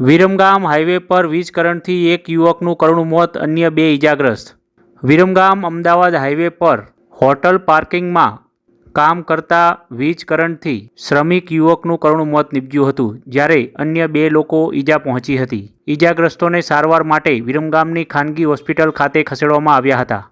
Viramgam highway પર વીજ કરંટથી એક યુવકનું કરુણ મોત, અન્ય બે ઇજાગ્રસ્ત વિરમગામ અમદાવાદ હાઈવે પર હોટલ પાર્કિંગમાં કામ કરતા વીજ કરંટથી શ્રમિક યુવકનું કરુણ મોત નીપજ્યું હતું, જ્યારે અન્ય બે લોકો ઈજા પહોંચી હતી. ઈજાગ્રસ્તોને સારવાર માટે વિરમગામની ખાનગી હોસ્પિટલ ખાતે ખસેડવામાં આવ્યા હતા.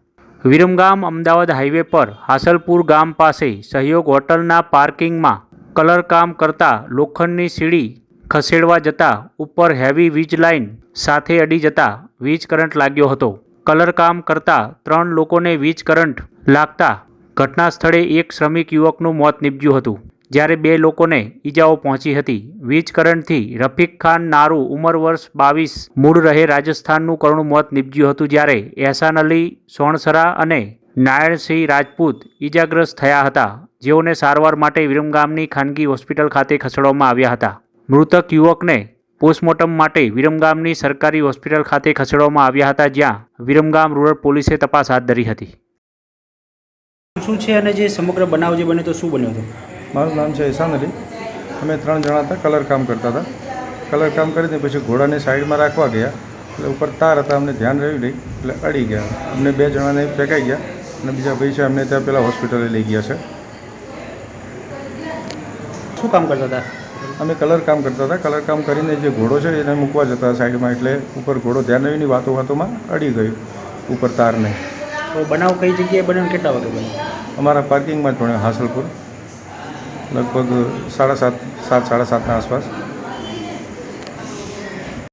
વિરમગામ અમદાવાદ હાઈવે પર હાસલપુર ગામ પાસે સહયોગ હોટલના પાર્કિંગમાં કલરકામ કરતા લોખંડની સીડી ખસેડવા જતાં ઉપર હેવી વીજ લાઇન સાથે અડી જતા વીજ કરંટ લાગ્યો હતો. કલરકામ કરતા ત્રણ લોકોને વીજ કરંટ લાગતા ઘટના સ્થળે એક શ્રમિક યુવકનું મોત નીપજ્યું હતું. જ્યારે બે લોકોને ઈજાઓ પહોંચી હતી. વીજ કરંટથી રફીક ખાન નારુ ઉંમર વર્ષ બાવીસ, મૂળ રહે રાજસ્થાનનું કરુણ મોત નીપજ્યું હતું જ્યારે એહસાન અલી, સોણસરા અને નારાયણસિંહ રાજપૂત ઈજાગ્રસ્ત થયા હતા. જેઓને સારવાર માટે વિરમગામની ખાનગી હોસ્પિટલ ખાતે ખસેડવામાં આવ્યા હતા. મૃતક યુવકને પોસ્ટમોર્ટમ માટે વિરમગામની સરકારી હોસ્પિટલ ખાતે ખસેડવામાં આવ્યા હતા જ્યાં વિરમગામ રૂરલ પોલીસે તપાસ હાથ ધરી હતી. શું છે અને જે સમગ્ર બનાવ જે બન્યો તો શું બન્યો હતો? મારું નામ છે ઇસાન અલી. અમે ત્રણ જણા હતા કલર કામ કરતા હતા. કલર કામ કરીને પછી ઘોડાને સાઈડમાં રાખવા ગયા. એટલે ઉપર તાર હતા અમને ધ્યાન રહ્યું નહીં એટલે અડી ગયા. અમને બે જણાને ફેંકાઈ ગયા અને બીજા ભાઈ છે અમને ત્યાં પહેલાં હોસ્પિટલે લઈ ગયા છે. શું કામ કરતા હતા? અમે કલર કામ કરતા હતા. કલર કામ કરીને જે ઘોડો છે એને મૂકવા જતા સાઈડમાં એટલે ઉપર ઘોડો ધ્યાન રહ્યું વાતો વાતોમાં અડી ગયું ઉપર તારને. તો બનાવ કઈ જગ્યાએ બન્યો કેટલા વાગે બન્યો? અમારા પાર્કિંગમાં જ ભણ્યો હાસલપુર. લગભગ સાડા સાત સાત સાડા સાતના આસપાસ.